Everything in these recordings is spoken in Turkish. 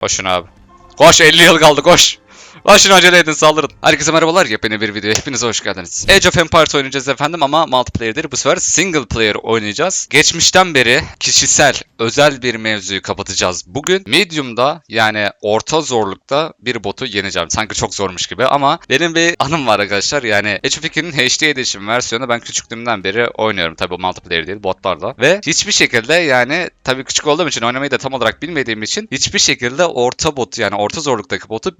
Koşun abi. Koş 50 yıl kaldı koş. Koşun acele edin saldırın. Herkese merhabalar yepyeni bir video. Hepinize hoş geldiniz. Age of Empires oynayacağız efendim ama multiplayer değil. Bu sefer single player oynayacağız. Geçmişten beri kişisel, özel bir mevzuyu kapatacağız. Bugün medium'da yani orta zorlukta bir botu yeneceğim. Sanki çok zormuş gibi ama benim bir anım var arkadaşlar. Yani Age of 2'nin HD Edition versiyonu ben küçüklüğümden beri oynuyorum. Tabi multiplayer değil botlarla. Ve hiçbir şekilde yani tabii küçük olduğum için oynamayı da tam olarak bilmediğim için hiçbir şekilde orta botu yani orta zorluktaki botu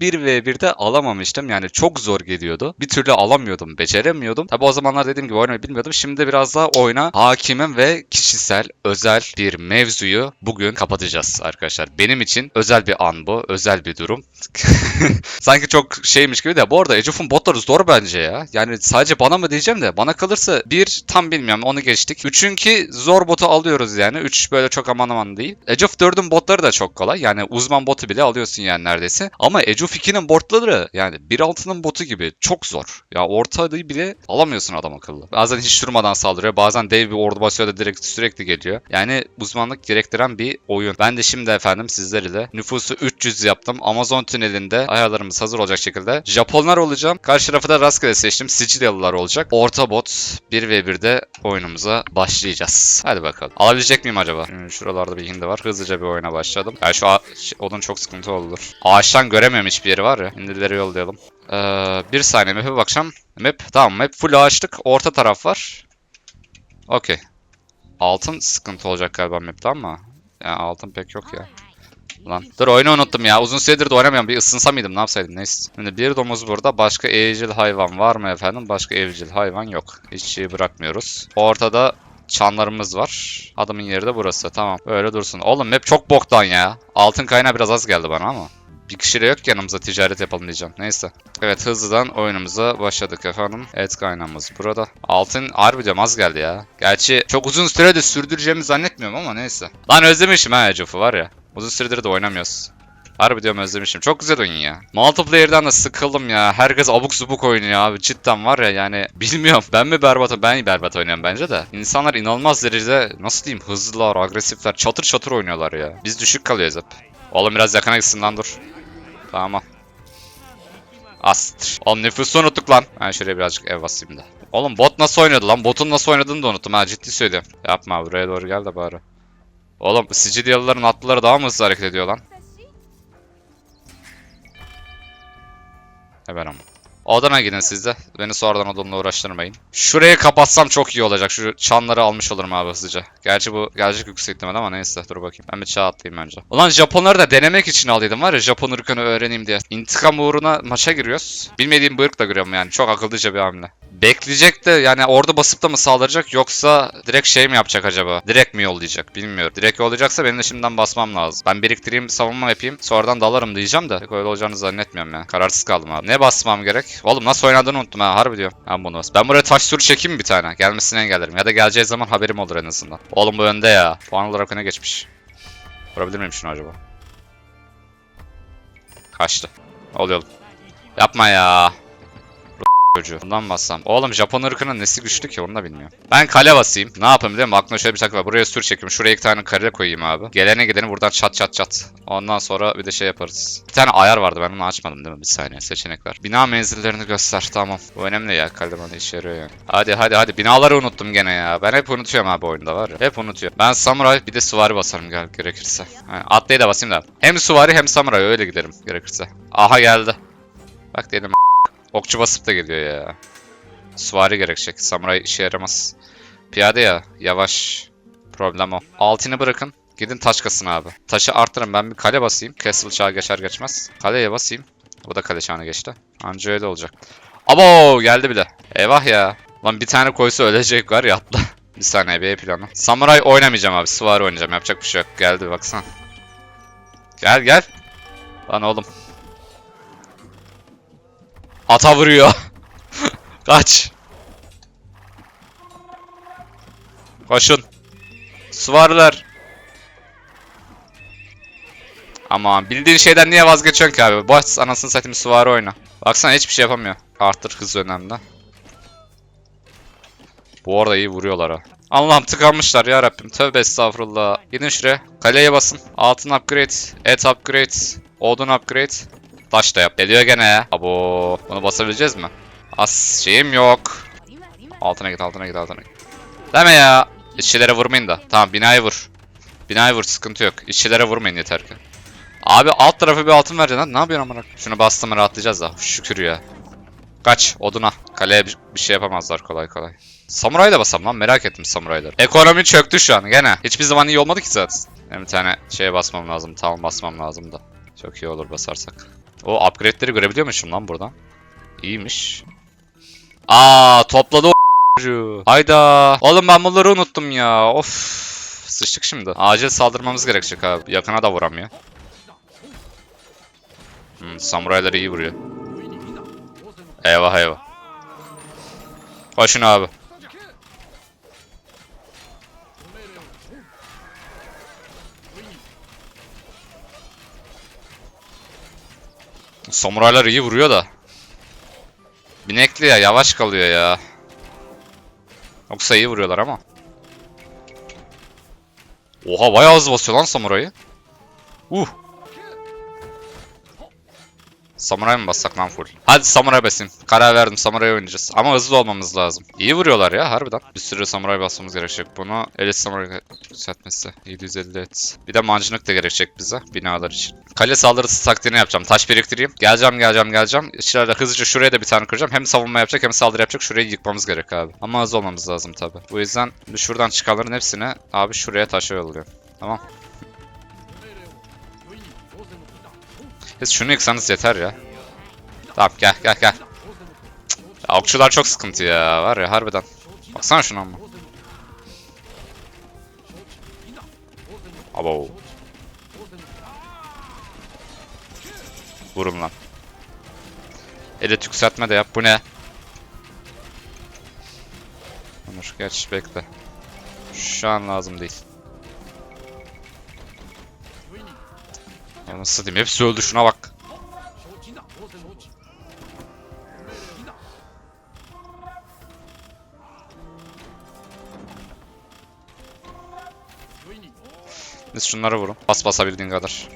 1v1'de alamamıştım. Yani çok zor geliyordu. Bir türlü alamıyordum, beceremiyordum. Tabi o zamanlar dediğim gibi oynamayı bilmiyordum. Şimdi biraz daha oyuna hakimim ve kişisel, özel bir mevzuyu bugün kapatacağız arkadaşlar. Benim için özel bir an bu, özel bir durum. Sanki çok şeymiş gibi de bu arada Age botları zor bence ya. Yani sadece bana mı diyeceğim de bana kalırsa bir tam bilmiyorum onu geçtik. Üçünkü zor botu alıyoruz yani. Üç böyle çok aman aman değil. Age of 4'ün botları da çok kolay. Yani uzman botu bile alıyorsun yani neredeyse. Ama Age of 2'nin botları yani 1.6'nın botu gibi çok zor. Ya ortayı bile alamıyorsun adam akıllı. Bazen hiç durmadan saldırıyor. Bazen dev bir ordu basıyor da direkt sürekli geliyor. Yani uzmanlık gerektiren bir oyun. Ben de şimdi efendim sizler ile nüfusu 300 yaptım. Amazon tünelinde ayarlarımız hazır olacak şekilde. Japonlar olacağım. Karşı tarafı da rastgele seçtim. Sicilyalılar olacak. Orta bot 1v1'de oyunumuza başlayacağız. Hadi bakalım. Alabilecek miyim acaba? Hmm, Şuralarda bir hindi var. Hızlıca bir oyuna başladım. Yani şu odun çok sıkıntı olur. Ağaçtan göremiyorum hiçbir yeri var ya. Hindileri yollayalım. Ee, bir saniye map'e bakacağım. Map tamam map full ağaçlık. Orta taraf var. Okey. Altın sıkıntı olacak galiba map'te ama. Yani altın pek yok ya. Lan dur oyunu unuttum ya. Uzun süredir de oynamıyorum. Bir ısınsa mıydım ne yapsaydım neyse. Şimdi bir domuz burada. Başka evcil hayvan var mı efendim? Başka evcil hayvan yok. Hiç şey bırakmıyoruz. Ortada çanlarımız var. Adamın yeri de burası. Tamam. Böyle dursun. Oğlum map çok boktan ya. Altın kaynağı biraz az geldi bana ama. Bir kişi de yok yanımıza ticaret yapalım diyeceğim. Neyse. Evet hızlıdan oyunumuza başladık efendim. Et kaynağımız burada. Altın harbi diyorum az geldi ya. Gerçi çok uzun sürede sürdüreceğimi zannetmiyorum ama neyse. Lan özlemişim ha Age of'u var ya. Uzun süredir de oynamıyoruz. Harbi diyorum özlemişim. Çok güzel oyun ya. Multiplayer'dan da sıkıldım ya. Herkes abuk subuk oynuyor abi. Cidden var ya yani bilmiyorum. Ben mi berbat Ben berbat oynuyorum bence de. İnsanlar inanılmaz derecede nasıl diyeyim hızlılar, agresifler, çatır çatır oynuyorlar ya. Biz düşük kalıyoruz hep. Oğlum biraz yakına gitsin lan dur. Tamam. Astır. Oğlum nüfusu unuttuk lan. Ben şuraya birazcık ev basayım da. Oğlum bot nasıl oynadı lan? Botun nasıl oynadığını da unuttum ha ciddi söylüyorum. Yapma buraya doğru gel de bari. Oğlum Sicilyalıların atlıları daha mı hızlı hareket ediyor lan? Hemen ama. Odana gidin siz de. Beni sonradan odamla uğraştırmayın. Şurayı kapatsam çok iyi olacak. Şu çanları almış olurum abi hızlıca. Gerçi bu gelecek yüksek ihtimal ama neyse dur bakayım. Ben bir çağ atlayayım önce. Ulan Japonları da denemek için aldıydım var ya Japon ırkını öğreneyim diye. İntikam uğruna maça giriyoruz. Bilmediğim bir ırkla giriyorum yani. Çok akıllıca bir hamle. Bekleyecek de yani orada basıp da mı saldıracak yoksa direkt şey mi yapacak acaba? Direkt mi yollayacak bilmiyorum. Direkt yollayacaksa benim de şimdiden basmam lazım. Ben biriktireyim savunma yapayım sonradan dalarım diyeceğim de pek öyle olacağını zannetmiyorum ya. Kararsız kaldım abi. Ne basmam gerek? Oğlum nasıl oynadığını unuttum ha harbi diyorum. Ben bunu bas. Ben buraya taş sur çekeyim bir tane? Gelmesini engellerim. Ya da geleceği zaman haberim olur en azından. Oğlum bu önde ya. Puan olarak öne geçmiş. Vurabilir miyim şunu acaba? Kaçtı. Oluyor. Yapma ya çocuğu. Bundan bassam. Oğlum Japon ırkının nesi güçlü ki onu da bilmiyorum. Ben kale basayım. Ne yapayım değil mi? Aklımda şöyle bir takı var. Buraya sür çekeyim. Şuraya iki tane kare koyayım abi. Gelene gideni buradan çat çat çat. Ondan sonra bir de şey yaparız. Bir tane ayar vardı ben onu açmadım değil mi? Bir saniye seçenek var. Bina menzillerini göster tamam. Bu önemli ya. Kale bana işe yarıyor yani. Hadi hadi hadi. Binaları unuttum gene ya. Ben hep unutuyorum abi oyunda var ya. Hep unutuyorum. Ben samuray bir de süvari basarım gel gerekirse. Yani atlayı da basayım da. Hem süvari hem samuray öyle giderim gerekirse. Aha geldi. Bak dedim Okçu basıp da geliyor ya. Süvari gerekecek. Samuray işe yaramaz. Piyade ya. Yavaş. Problem o. Altını bırakın. Gidin taş kasın abi. Taşı arttırın. Ben bir kale basayım. Castle çağı geçer geçmez. Kaleye basayım. Bu da kale çağına geçti. Anca öyle olacak. Abo geldi bile. Eyvah ya. Lan bir tane koysa ölecek var ya atla. bir saniye B planı. Samuray oynamayacağım abi. Süvari oynayacağım. Yapacak bir şey yok. Geldi baksana. Gel gel. Lan oğlum. Ata vuruyor. Kaç. Koşun. Süvariler. Aman bildiğin şeyden niye vazgeçiyorsun ki abi? Bas anasını satayım süvari oyna. Baksana hiçbir şey yapamıyor. Arttır hız önemli. Bu arada iyi vuruyorlar ha. Allah'ım tıkanmışlar ya Rabbim. Tövbe estağfurullah. Gidin şuraya. Kaleye basın. Altın upgrade. Et upgrade. Odun upgrade. Taş da yap. Geliyor gene ya. Abo. Bunu basabileceğiz mi? As şeyim yok. Altına git altına git altına git. Deme ya. İşçilere vurmayın da. Tamam binayı vur. Binayı vur sıkıntı yok. İşçilere vurmayın yeter ki. Abi alt tarafı bir altın vereceksin lan. Ne yapıyorsun amına? Şunu bastım rahatlayacağız da. Şükür ya. Kaç oduna. Kaleye bir, bir şey yapamazlar kolay kolay. Samuray da basam lan merak ettim samurayları. Ekonomi çöktü şu an gene. Hiçbir zaman iyi olmadı ki zaten. Bir tane şeye basmam lazım. Tamam basmam lazım da. Çok iyi olur basarsak. O upgrade'leri görebiliyormuşum lan buradan. İyiymiş. Aa topladı o. Hayda. Oğlum ben bunları unuttum ya. Of. Sıçtık şimdi. Acil saldırmamız gerekecek abi. Yakına da vuramıyor. Hmm, samuraylar iyi vuruyor. Eyvah eyvah. Koşun abi. Samuraylar iyi vuruyor da. Binekli ya yavaş kalıyor ya. Yoksa iyi vuruyorlar ama. Oha bayağı hızlı basıyor lan samurayı. Uh. Samuray mı bassak lan full? Hadi samuray basayım. Karar verdim samuray oynayacağız. Ama hızlı olmamız lazım. İyi vuruyorlar ya harbiden. Bir sürü samuray basmamız gerekecek. Bunu elit samuray yükseltmesi. 750 et. Bir de mancınık da gerekecek bize binalar için. Kale saldırısı taktiğini yapacağım. Taş biriktireyim. Geleceğim geleceğim geleceğim. İçeride hızlıca şuraya da bir tane kıracağım. Hem savunma yapacak hem saldırı yapacak. Şurayı yıkmamız gerek abi. Ama hızlı olmamız lazım tabi. Bu yüzden şuradan çıkanların hepsini abi şuraya taşa yolluyorum. Tamam. Siz şunu yıksanız yeter ya. Tamam gel gel gel. Cık, okçular çok sıkıntı ya var ya harbiden. Baksana şuna ama. Abo. Vurun lan. Elit yükseltme de yap. Bu ne? Onur geç bekle. Şu an lazım değil. Ya nasıl diyeyim? Hepsi öldü şuna bak. Biz şunlara vurun. Bas basabildiğin kadar.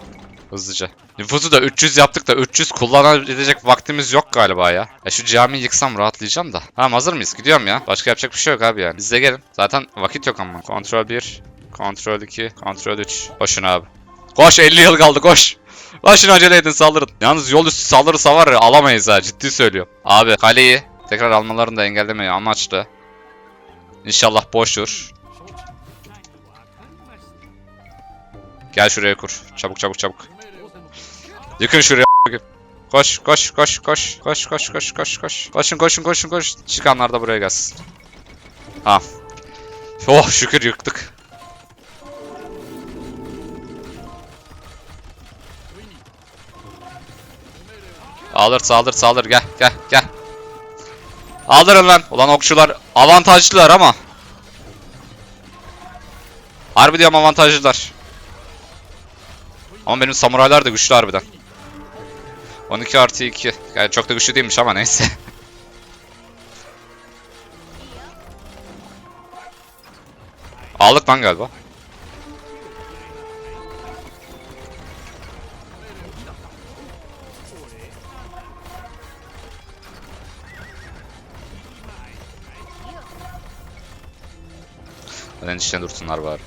Hızlıca. Nüfusu da 300 yaptık da 300 kullanabilecek vaktimiz yok galiba ya. Ya şu camiyi yıksam rahatlayacağım da. Tamam hazır mıyız? Gidiyorum ya. Başka yapacak bir şey yok abi yani. Biz de gelin. Zaten vakit yok ama. Kontrol 1, kontrol 2, kontrol 3. Koşun abi. Koş 50 yıl kaldı koş. Koşun acele edin saldırın. Yalnız yol üstü saldırırsa var ya alamayız ha ciddi söylüyorum. Abi kaleyi tekrar almalarını da engellemeyi amaçlı. İnşallah boştur. Gel şuraya kur. Çabuk çabuk çabuk. Yıkın şuraya. Koş koş koş koş koş koş koş koş koş. Koşun koşun koşun koş. Çıkanlar da buraya gelsin. Ha. Oh şükür yıktık. Saldır saldır saldır gel gel gel. Aldırın lan. Ulan okçular avantajlılar ama. Harbi diyorum avantajlılar. Ama benim samuraylar da güçlü harbiden. 12 artı 2. Yani çok da güçlü değilmiş ama neyse. Aldık lan galiba. Neden içten dursunlar bari.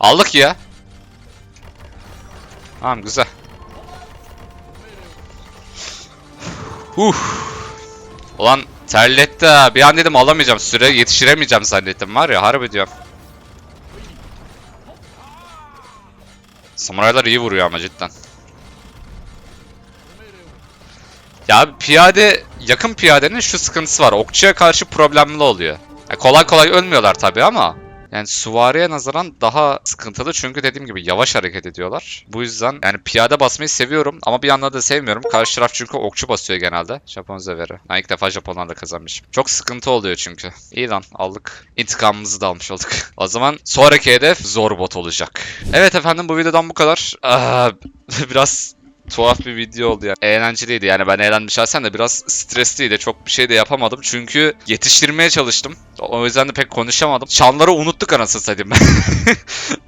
Aldık ya. Tamam güzel. Huh. Ulan terletti ha. Bir an dedim alamayacağım. Süre yetiştiremeyeceğim zannettim var ya harbi diyorum. Samuraylar iyi vuruyor ama cidden. Ya piyade, yakın piyadenin şu sıkıntısı var. Okçuya karşı problemli oluyor. Ya kolay kolay ölmüyorlar tabii ama. Yani süvariye nazaran daha sıkıntılı çünkü dediğim gibi yavaş hareket ediyorlar. Bu yüzden yani piyade basmayı seviyorum ama bir yandan da sevmiyorum. Karşı taraf çünkü okçu basıyor genelde. Japon zeveri. Ben ilk defa Japonlarla kazanmışım. Çok sıkıntı oluyor çünkü. İyi lan aldık. İntikamımızı da almış olduk. o zaman sonraki hedef zor bot olacak. Evet efendim bu videodan bu kadar. Aa, biraz tuhaf bir video oldu yani. Eğlenceliydi yani ben eğlendim şahsen de biraz stresliydi. Çok bir şey de yapamadım. Çünkü yetiştirmeye çalıştım. O yüzden de pek konuşamadım. Çanları unuttuk anasını satayım.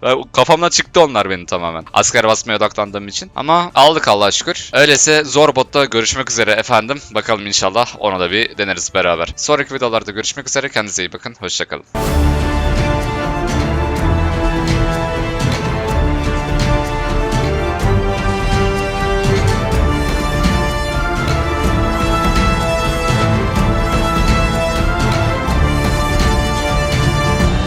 Ben- Kafamdan çıktı onlar benim tamamen. Asker basmaya odaklandığım için. Ama aldık Allah'a şükür. Öyleyse Zorbot'ta görüşmek üzere efendim. Bakalım inşallah ona da bir deneriz beraber. Sonraki videolarda görüşmek üzere. Kendinize iyi bakın. Hoşçakalın.